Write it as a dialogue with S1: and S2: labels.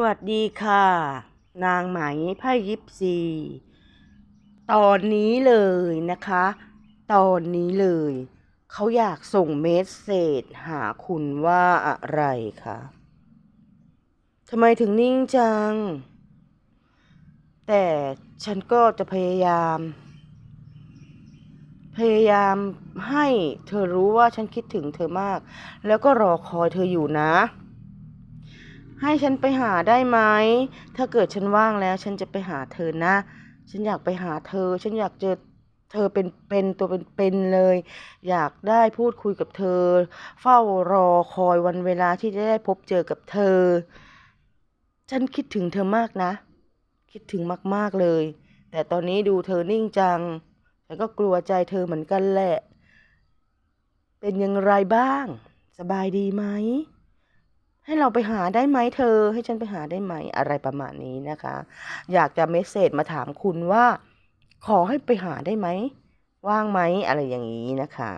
S1: สวัสดีค่ะ นางไหมไพ่ยิปซีตอนนี้เลยนะคะ ตอนนี้เลย เขาอยากส่งเมสเซจหาคุณว่าอะไรคะทำไมถึงนิ่งจัง แต่ฉันก็จะพยายาม พยายามให้เธอรู้ว่าฉันคิดถึงเธอมาก แล้วก็รอคอยเธออยู่นะ ให้ฉันไปหาได้ไหม ถ้าเกิดฉันว่างแล้ว ฉันจะไปหาเธอนะ ฉันอยากไปหาเธอ ฉันอยากเจอเธอเป็นเป็นตัวเป็นเป็นเลย อยากได้พูดคุยกับเธอ เฝ้ารอคอยวันเวลาที่จะได้พบเจอกับเธอ ฉันคิดถึงเธอมากนะ คิดถึงมากๆเลย แต่ตอนนี้ดูเธอนิ่งจังฉันก็กลัวใจเธอเหมือนกันแหละ เป็นอย่างไรบ้าง สบายดีไหม ให้เราไปหาได้ไหมเธอ ให้ฉันไปหาได้ไหมอะไรประมาณนี้นะคะ อยากจะเมสเซจมาถามคุณว่า ขอให้ไปหาได้ไหม ว่างไหมอะไรอย่างนี้นะคะ